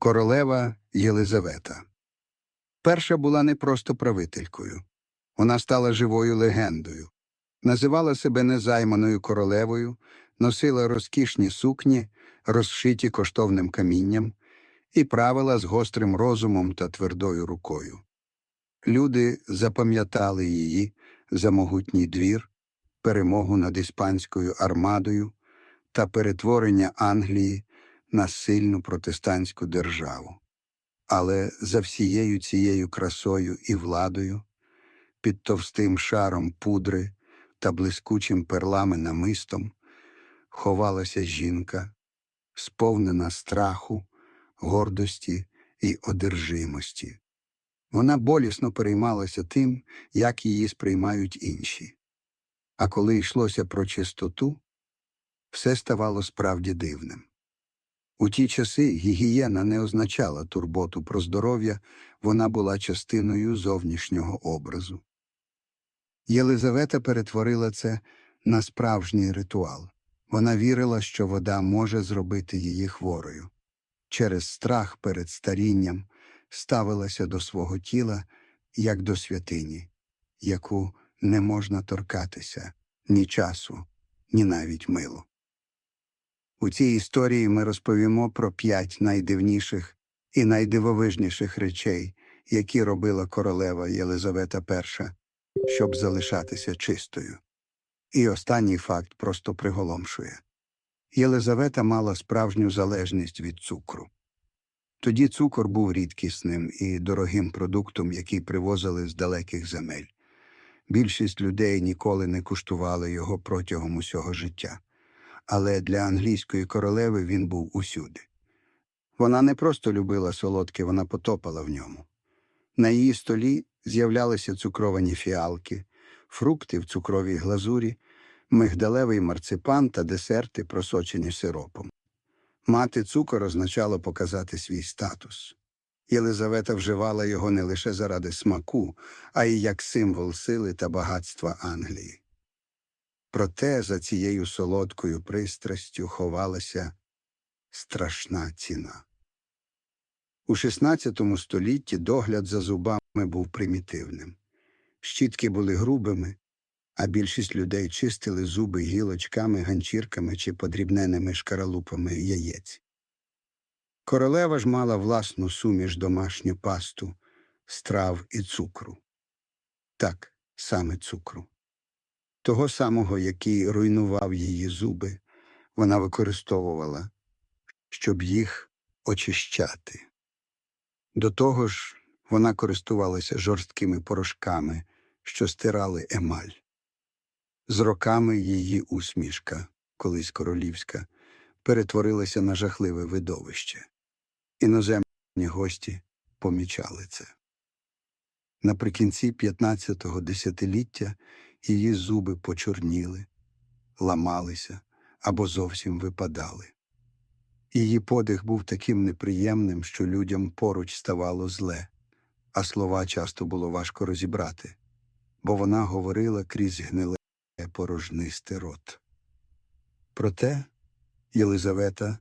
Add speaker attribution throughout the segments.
Speaker 1: Королева Єлизавета. Перша була не просто правителькою. Вона стала живою легендою. Називала себе незайманою королевою, носила розкішні сукні, розшиті коштовним камінням, і правила з гострим розумом та твердою рукою. Люди запам'ятали її за могутній двір, перемогу над іспанською армадою та перетворення Англії на сильну протестантську державу. Але за всією цією красою і владою, під товстим шаром пудри та блискучим перлами намистом, ховалася жінка, сповнена страху, гордості і одержимості. Вона болісно переймалася тим, як її сприймають інші. А коли йшлося про чистоту, все ставало справді дивним. У ті часи гігієна не означала турботу про здоров'я, вона була частиною зовнішнього образу. Єлизавета перетворила це на справжній ритуал. Вона вірила, що вода може зробити її хворою. Через страх перед старінням ставилася до свого тіла як до святині, яку не можна торкатися ні часу, ні навіть милу. У цій історії ми розповімо про п'ять найдивніших і найдивовижніших речей, які робила королева Єлизавета І, щоб залишатися чистою. І останній факт просто приголомшує. Єлизавета мала справжню залежність від цукру. Тоді цукор був рідкісним і дорогим продуктом, який привозили з далеких земель. Більшість людей ніколи не куштували його протягом усього життя. Але для англійської королеви він був усюди. Вона не просто любила солодке, вона потопала в ньому. На її столі з'являлися цукровані фіалки, фрукти в цукровій глазурі, мигдалевий марципан та десерти, просочені сиропом. Мати цукор означало показати свій статус. Єлизавета вживала його не лише заради смаку, а й як символ сили та багатства Англії. Проте за цією солодкою пристрастю ховалася страшна ціна. У XVI столітті догляд за зубами був примітивним. Щітки були грубими, а більшість людей чистили зуби гілочками, ганчірками чи подрібненими шкаралупами яєць. Королева ж мала власну суміш домашню пасту, страв і цукру. Так, саме цукру. Того самого, який руйнував її зуби, вона використовувала, щоб їх очищати. До того ж, вона користувалася жорсткими порошками, що стирали емаль. З роками її усмішка, колись королівська, перетворилася на жахливе видовище. Іноземні гості помічали це. Наприкінці 15-го десятиліття її зуби почорніли, ламалися або зовсім випадали. Її подих був таким неприємним, що людям поруч ставало зле, а слова часто було важко розібрати, бо вона говорила крізь гниле порожнистий рот. Проте Єлизавета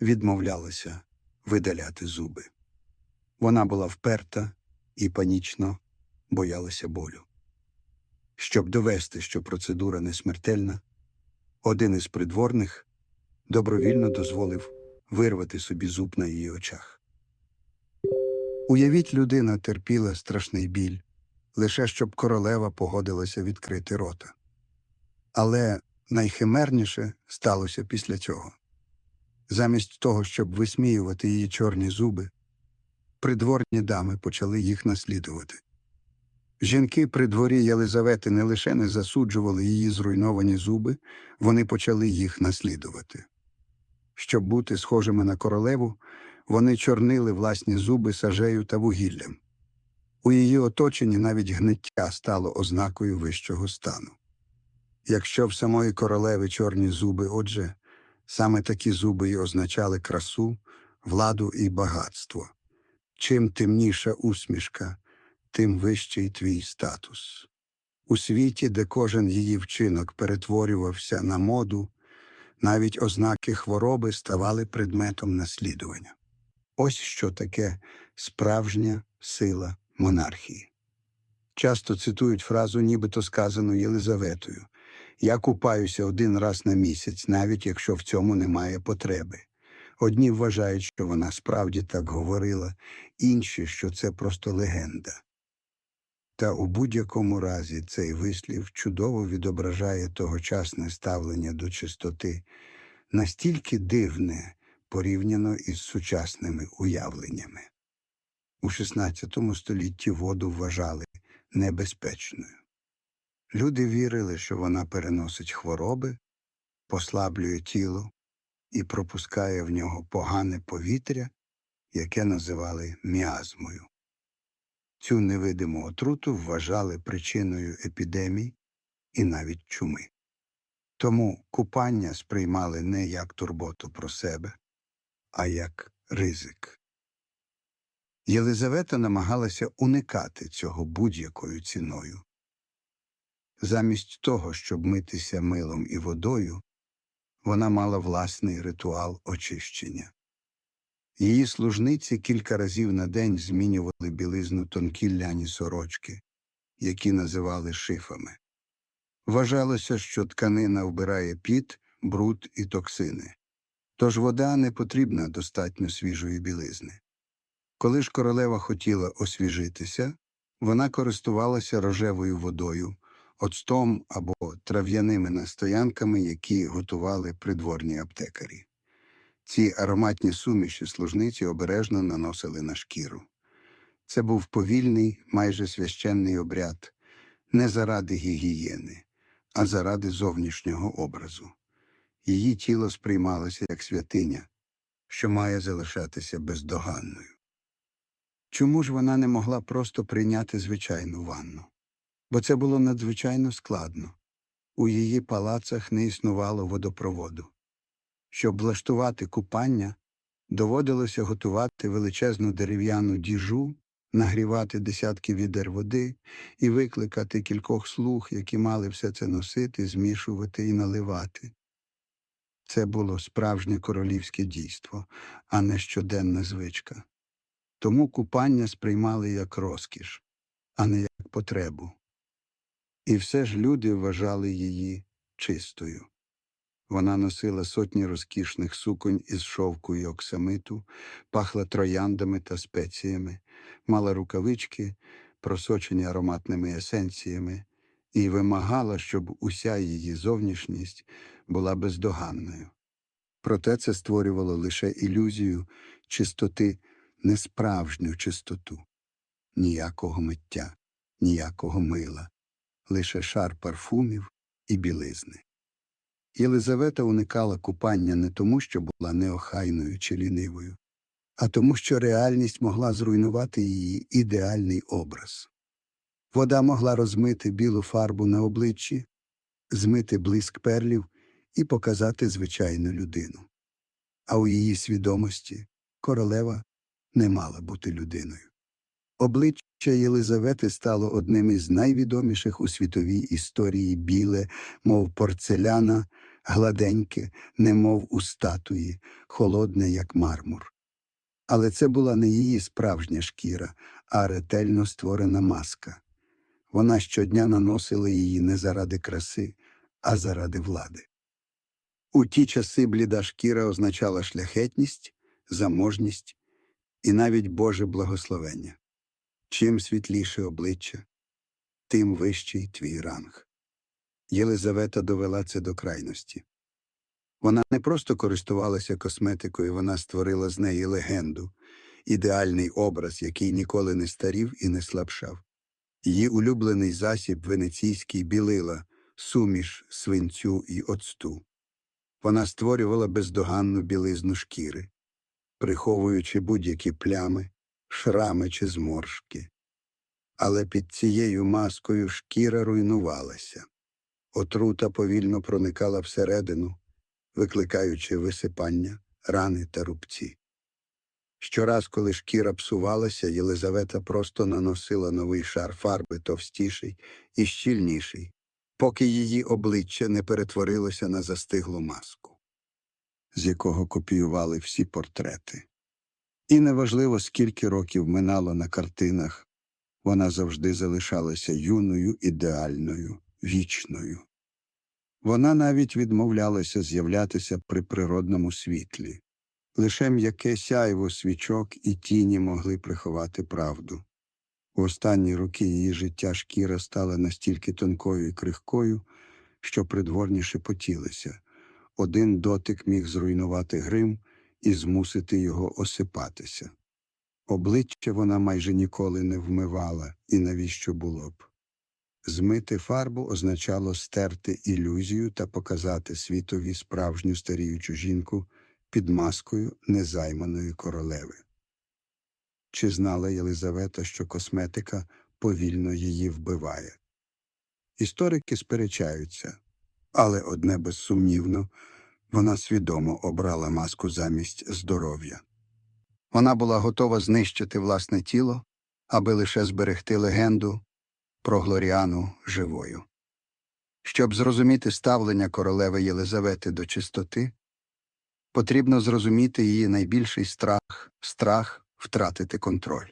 Speaker 1: відмовлялася видаляти зуби. Вона була вперта і панічно боялася болю. Щоб довести, що процедура не смертельна, один із придворних добровільно дозволив вирвати собі зуб на її очах. Уявіть, людина терпіла страшний біль, лише щоб королева погодилася відкрити рота. Але найхимерніше сталося після цього. Замість того, щоб висміювати її чорні зуби, придворні дами почали їх наслідувати. Жінки при дворі Єлизавети не лише не засуджували її зруйновані зуби, вони почали їх наслідувати. Щоб бути схожими на королеву, вони чорнили власні зуби сажею та вугіллям. У її оточенні навіть гниття стало ознакою вищого стану. Якщо в самої королеви чорні зуби, отже, саме такі зуби й означали красу, владу і багатство. Чим темніша усмішка, тим вищий твій статус. У світі, де кожен її вчинок перетворювався на моду, навіть ознаки хвороби ставали предметом наслідування. Ось що таке справжня сила монархії. Часто цитують фразу, нібито сказану Єлизаветою Я купаюся один раз на місяць, навіть якщо в цьому немає потреби. Одні вважають, що вона справді так говорила, інші, що це просто легенда. Та у будь-якому разі цей вислів чудово відображає тогочасне ставлення до чистоти, настільки дивне порівняно із сучасними уявленнями. У XVI столітті воду вважали небезпечною. Люди вірили, що вона переносить хвороби, послаблює тіло і пропускає в нього погане повітря, яке називали міазмою. Цю невидиму отруту вважали причиною епідемій і навіть чуми. Тому купання сприймали не як турботу про себе, а як ризик. Єлизавета намагалася уникати цього будь-якою ціною. Замість того, щоб митися милом і водою, вона мала власний ритуал очищення. Її служниці кілька разів на день змінювали білизну тонкі ляні сорочки, які називали шифами. Вважалося, що тканина вбирає піт, бруд і токсини. Тож вода не потрібна достатньо свіжої білизни. Коли ж королева хотіла освіжитися, вона користувалася рожевою водою, оцтом або трав'яними настоянками, які готували придворні аптекарі. Ці ароматні суміші служниці обережно наносили на шкіру. Це був повільний, майже священний обряд, не заради гігієни, а заради зовнішнього образу. Її тіло сприймалося як святиня, що має залишатися бездоганною. Чому ж вона не могла просто прийняти звичайну ванну? Бо це було надзвичайно складно. У її палацах не існувало водопроводу. Щоб влаштувати купання, доводилося готувати величезну дерев'яну діжу, нагрівати десятки відер води і викликати кількох слуг, які мали все це носити, змішувати і наливати. Це було справжнє королівське дійство, а не щоденна звичка. Тому купання сприймали як розкіш, а не як потребу. І все ж люди вважали її чистою. Вона носила сотні розкішних суконь із шовку й оксамиту, пахла трояндами та спеціями, мала рукавички, просочені ароматними есенціями, і вимагала, щоб уся її зовнішність була бездоганною. Проте це створювало лише ілюзію чистоти, несправжню чистоту, ніякого миття, ніякого мила, лише шар парфумів і білизни. Єлизавета уникала купання не тому, що була неохайною чи лінивою, а тому, що реальність могла зруйнувати її ідеальний образ. Вода могла розмити білу фарбу на обличчі, змити блиск перлів і показати звичайну людину. А у її свідомості королева не мала бути людиною. Обличчя Єлизавети стало одним із найвідоміших у світовій історії біле, мов порцеляна, гладеньке, немов у статуї, холодне, як мармур. Але це була не її справжня шкіра, а ретельно створена маска. Вона щодня наносила її не заради краси, а заради влади. У ті часи бліда шкіра означала шляхетність, заможність і навіть Боже благословення. Чим світліше обличчя, тим вищий твій ранг. Єлизавета довела це до крайності. Вона не просто користувалася косметикою, вона створила з неї легенду, ідеальний образ, який ніколи не старів і не слабшав. Її улюблений засіб венеційський білила, суміш свинцю і оцту. Вона створювала бездоганну білизну шкіри, приховуючи будь-які плями, шрами чи зморшки. Але під цією маскою шкіра руйнувалася. Отрута повільно проникала всередину, викликаючи висипання, рани та рубці. Щораз, коли шкіра псувалася, Єлизавета просто наносила новий шар фарби товстіший і щільніший, поки її обличчя не перетворилося на застиглу маску, з якого копіювали всі портрети. І неважливо, скільки років минало на картинах, вона завжди залишалася юною, ідеальною, вічною. Вона навіть відмовлялася з'являтися при природному світлі. Лише м'яке сяйво свічок і тіні могли приховати правду. У останні роки її життя шкіра стала настільки тонкою і крихкою, що придворні шепотілися. Один дотик міг зруйнувати грим і змусити його осипатися. Обличчя вона майже ніколи не вмивала, і навіщо було б. Змити фарбу означало стерти ілюзію та показати світові справжню старіючу жінку під маскою незайманої королеви. Чи знала Єлизавета, що косметика повільно її вбиває? Історики сперечаються, але одне безсумнівно, вона свідомо обрала маску замість здоров'я. Вона була готова знищити власне тіло, аби лише зберегти легенду про Глоріану живою. Щоб зрозуміти ставлення королеви Єлизавети до чистоти, потрібно зрозуміти її найбільший страх страх втратити контроль.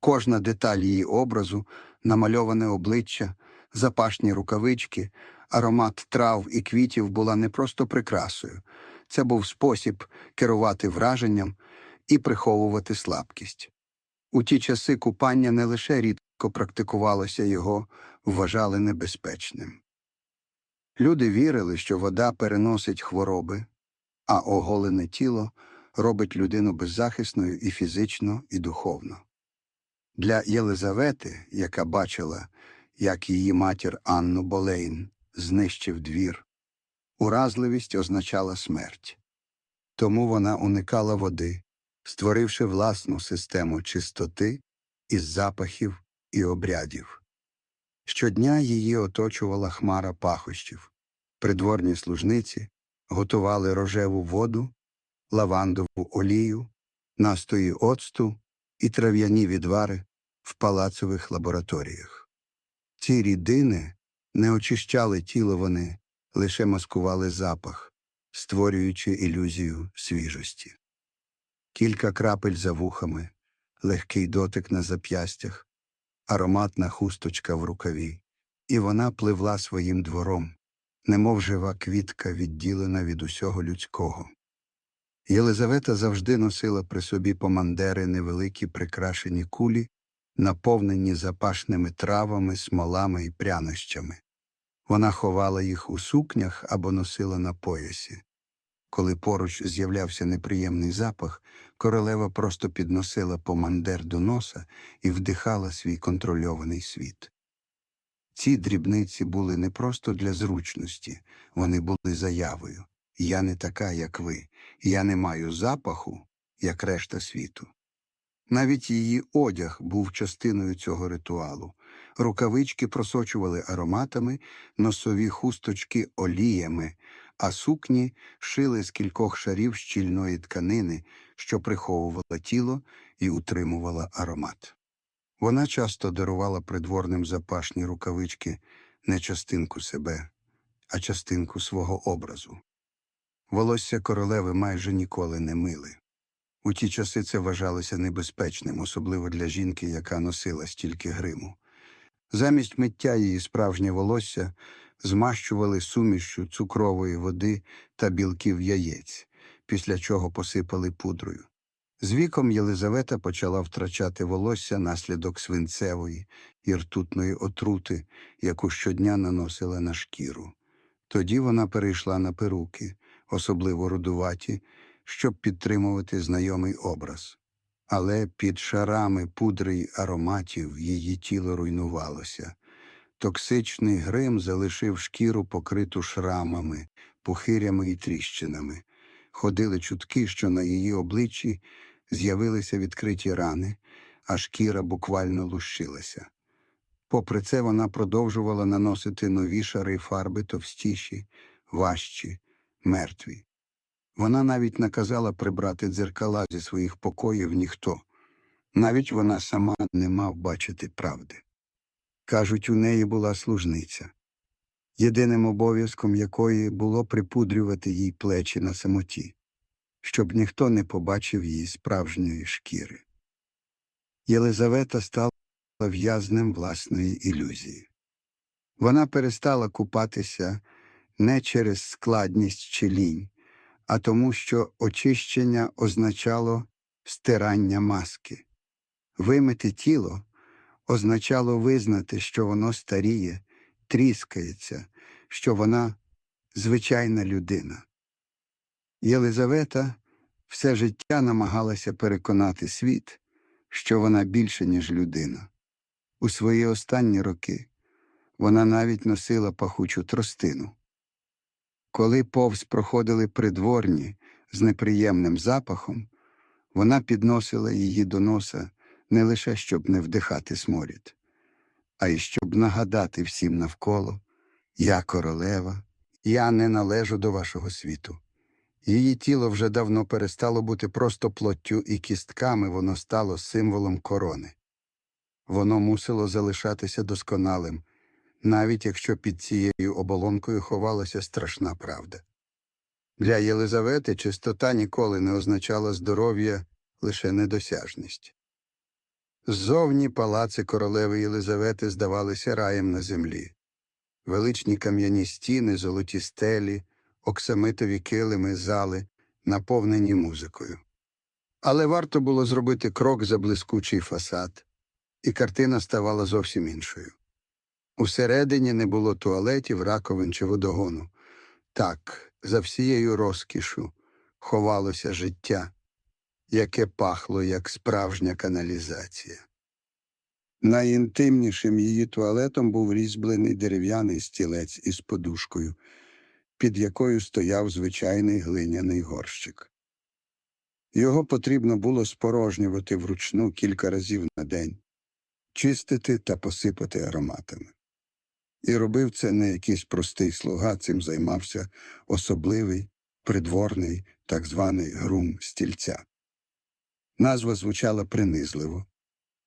Speaker 1: Кожна деталь її образу, намальоване обличчя, запашні рукавички, аромат трав і квітів була не просто прикрасою, це був спосіб керувати враженням і приховувати слабкість. У ті часи купання не лише рідко практикувалося його, вважали небезпечним. Люди вірили, що вода переносить хвороби, а оголене тіло робить людину беззахисною і фізично, і духовно. Для Єлизавети, яка бачила, як її матір Анну Болейн знищив двір, уразливість означала смерть. Тому вона уникала води, створивши власну систему чистоти із запахів і обрядів. Щодня її оточувала хмара пахощів. Придворні служниці готували рожеву воду, лавандову олію, настої оцту і трав'яні відвари в палацових лабораторіях. Ці рідини не очищали тіло вони, лише маскували запах, створюючи ілюзію свіжості. Кілька крапель за вухами, легкий дотик на зап'ястях, ароматна хусточка в рукаві, і вона пливла своїм двором, немов жива квітка, відділена від усього людського. Єлизавета завжди носила при собі помандери невеликі прикрашені кулі, наповнені запашними травами, смолами і прянощами. Вона ховала їх у сукнях або носила на поясі. Коли поруч з'являвся неприємний запах, королева просто підносила помандер до носа і вдихала свій контрольований світ. Ці дрібниці були не просто для зручності, вони були заявою Я не така, як ви, я не маю запаху, як решта світу. Навіть її одяг був частиною цього ритуалу. Рукавички просочували ароматами, носові хусточки оліями, а сукні шили з кількох шарів щільної тканини, що приховувала тіло і утримувала аромат. Вона часто дарувала придворним запашні рукавички не частинку себе, а частинку свого образу. Волосся королеви майже ніколи не мили. У ті часи це вважалося небезпечним, особливо для жінки, яка носила стільки гриму. Замість миття її справжнє волосся змащували сумішю цукрової води та білків яєць, після чого посипали пудрою. З віком Єлизавета почала втрачати волосся наслідок свинцевої і ртутної отрути, яку щодня наносила на шкіру. Тоді вона перейшла на перуки, особливо рудуваті, щоб підтримувати знайомий образ. Але під шарами пудри й ароматів її тіло руйнувалося. Токсичний грим залишив шкіру покриту шрамами, пухирями і тріщинами. Ходили чутки, що на її обличчі з'явилися відкриті рани, а шкіра буквально лущилася. Попри це вона продовжувала наносити нові шари фарби товстіші, важчі, мертві. Вона навіть наказала прибрати дзеркала зі своїх покоїв ніхто. Навіть вона сама не мав бачити правди. Кажуть, у неї була служниця, єдиним обов'язком якої було припудрювати їй плечі на самоті. щоб ніхто не побачив її справжньої шкіри. Єлизавета стала в'язнем власної ілюзії. Вона перестала купатися не через складність чи лінь, а тому, що очищення означало стирання маски. Вимити тіло означало визнати, що воно старіє, тріскається, що вона звичайна людина. Єлизавета все життя намагалася переконати світ, що вона більше, ніж людина. У свої останні роки вона навіть носила пахучу тростину. Коли повз проходили придворні з неприємним запахом, вона підносила її до носа не лише щоб не вдихати сморід, а й щоб нагадати всім навколо я королева, я не належу до вашого світу. Її тіло вже давно перестало бути просто плоттю і кістками, воно стало символом корони. Воно мусило залишатися досконалим, навіть якщо під цією оболонкою ховалася страшна правда. Для Єлизавети чистота ніколи не означала здоров'я, лише недосяжність. Ззовні палаци королеви Єлизавети здавалися раєм на землі. Величні кам'яні стіни, золоті стелі, оксамитові килими зали, наповнені музикою. Але варто було зробити крок за блискучий фасад, і картина ставала зовсім іншою. Усередині не було туалетів, раковин чи водогону. Так, за всією розкішу ховалося життя, яке пахло як справжня каналізація. Найінтимнішим її туалетом був різьблений дерев'яний стілець із подушкою, під якою стояв звичайний глиняний горщик. Його потрібно було спорожнювати вручну кілька разів на день, чистити та посипати ароматами. І робив це не якийсь простий слуга, цим займався особливий, придворний, так званий грум стільця. Назва звучала принизливо,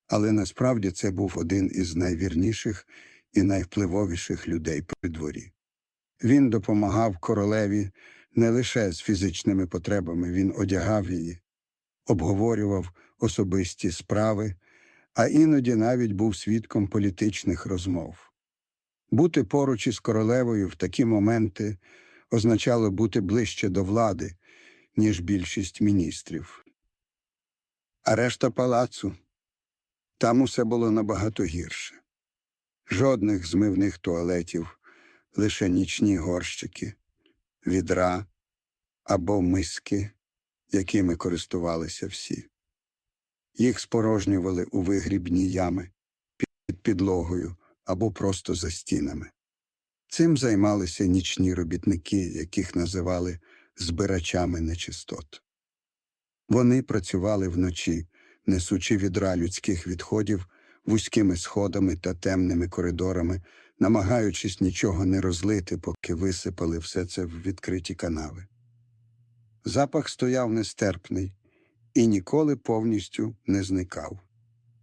Speaker 1: але насправді це був один із найвірніших і найвпливовіших людей при дворі. Він допомагав королеві не лише з фізичними потребами, він одягав її, обговорював особисті справи, а іноді навіть був свідком політичних розмов. Бути поруч із королевою в такі моменти означало бути ближче до влади, ніж більшість міністрів. А решта палацу там усе було набагато гірше. Жодних змивних туалетів, лише нічні горщики, відра або миски, якими користувалися всі. Їх спорожнювали у вигрібні ями під підлогою або просто за стінами. Цим займалися нічні робітники, яких називали збирачами нечистот. Вони працювали вночі, несучи відра людських відходів вузькими сходами та темними коридорами, намагаючись нічого не розлити, поки висипали все це в відкриті канави. Запах стояв нестерпний і ніколи повністю не зникав.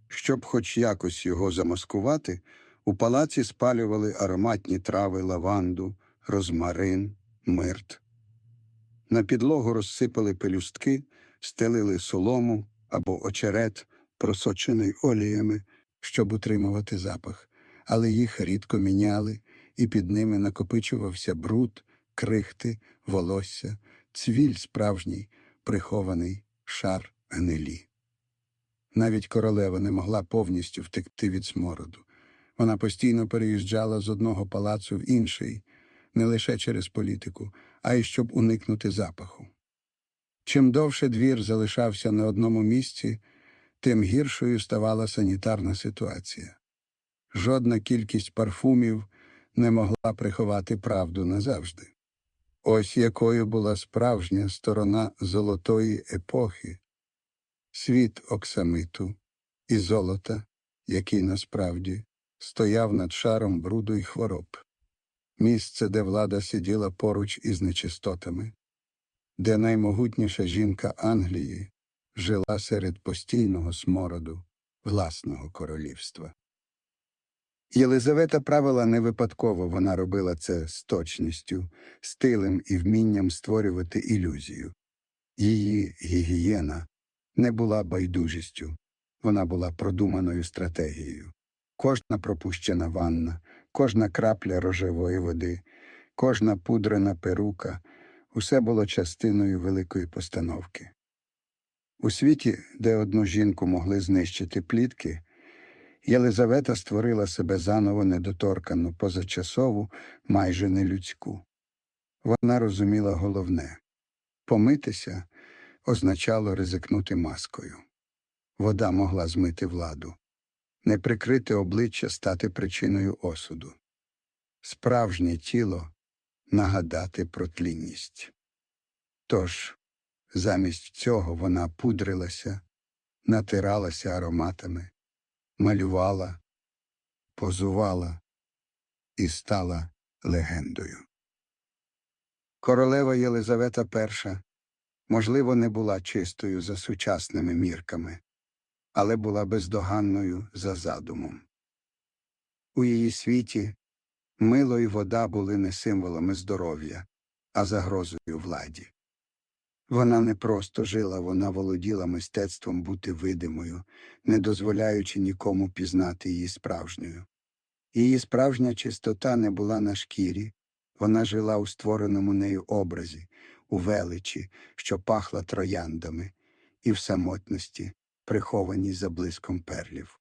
Speaker 1: Щоб хоч якось його замаскувати, у палаці спалювали ароматні трави лаванду, розмарин, мирт. На підлогу розсипали пелюстки, стелили солому або очерет, просочений оліями, щоб утримувати запах, але їх рідко міняли, і під ними накопичувався бруд, крихти, волосся, цвіль справжній, прихований шар гнилі. Навіть королева не могла повністю втекти від смороду. Вона постійно переїжджала з одного палацу в інший, не лише через політику, а й щоб уникнути запаху. Чим довше двір залишався на одному місці, тим гіршою ставала санітарна ситуація. Жодна кількість парфумів не могла приховати правду назавжди. Ось якою була справжня сторона золотої епохи, світ оксамиту і золота, який насправді стояв над шаром бруду й хвороб, місце, де влада сиділа поруч із нечистотами, де наймогутніша жінка Англії жила серед постійного смороду власного королівства. Єлизавета правила не випадково, вона робила це з точністю, стилем і вмінням створювати ілюзію. Її гігієна не була байдужістю, вона була продуманою стратегією. Кожна пропущена ванна, кожна крапля рожевої води, кожна пудрена перука усе було частиною великої постановки. У світі, де одну жінку могли знищити плітки, Єлизавета створила себе заново недоторкану, позачасову, майже нелюдську. Вона розуміла головне помитися означало ризикнути маскою. Вода могла змити владу, неприкрите обличчя стати причиною осуду, справжнє тіло нагадати про тлінність. Тож, замість цього вона пудрилася, натиралася ароматами, малювала, позувала і стала легендою. Королева Єлизавета І, можливо, не була чистою за сучасними мірками, але була бездоганною за задумом. У її світі мило і вода були не символами здоров'я, а загрозою владі. Вона не просто жила, вона володіла мистецтвом бути видимою, не дозволяючи нікому пізнати її справжньою. Її справжня чистота не була на шкірі, вона жила у створеному нею образі, у величі, що пахла трояндами, і в самотності, прихованій за блиском перлів.